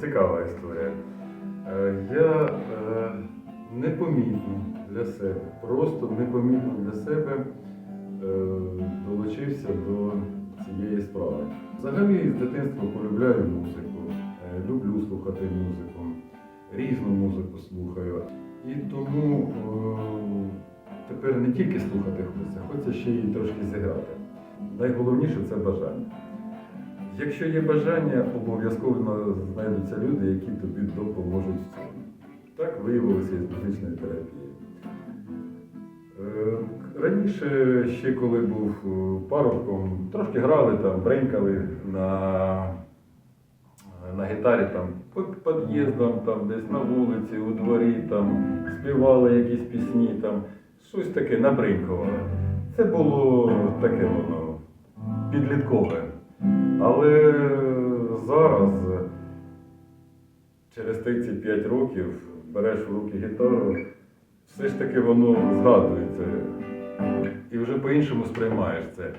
цікава історія. Е, Я е, непомітно для себе, просто непомітно для себе е, долучився до цієї справи. Взагалі з дитинства полюбляю музику, люблю слухати музику, різну музику слухаю. І тому тепер не тільки слухати хочеться, хочеться ще й трошки зіграти. Найголовніше це бажання. Якщо є бажання, обов'язково знайдуться люди, які тобі допоможуть в цьому. Так виявилося із музичної терапії. Е, Раніше, ще коли був е, парубком, трошки грали там, бренькали на, на гітарі там, під під'їздом, там, десь на вулиці, у дворі, там, співали якісь пісні, там, щось таке набринькували. Це було таке воно підліткове. Але зараз, через 35 років, береш в руки гітару, все ж таки воно згадується. І вже по-іншому сприймаєш це.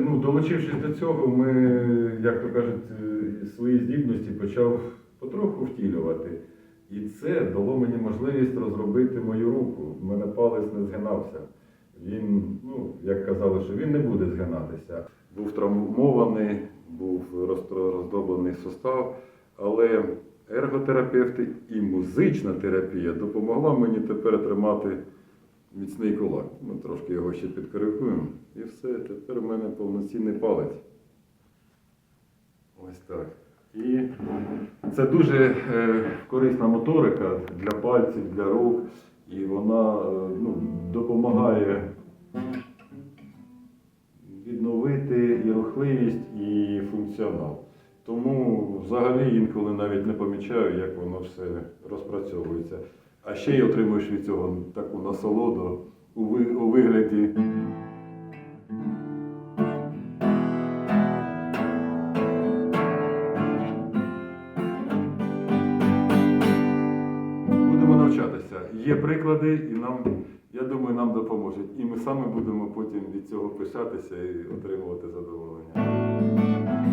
Ну, долучившись до цього, ми, як то кажуть, свої здібності почав потроху втілювати. І це дало мені можливість розробити мою руку. У мене палець не згинався. Він, ну, як казали, що він не буде згинатися. Був травмований, був роздроблений сустав, але ерготерапевти і музична терапія допомогла мені тепер тримати міцний кулак. Ми трошки його ще підкоригуємо. І все, тепер у мене повноцінний палець. Ось так. І це дуже е, корисна моторика для пальців, для рук, і вона е, ну, допомагає відновити і рухливість, і функціонал. Тому взагалі інколи навіть не помічаю, як воно все розпрацьовується. А ще й отримуєш від цього таку насолоду у, ви- у вигляді. Будемо навчатися. Є приклади, і нам, я думаю, нам допоможуть. І ми саме будемо потім від цього пишатися і отримувати задоволення.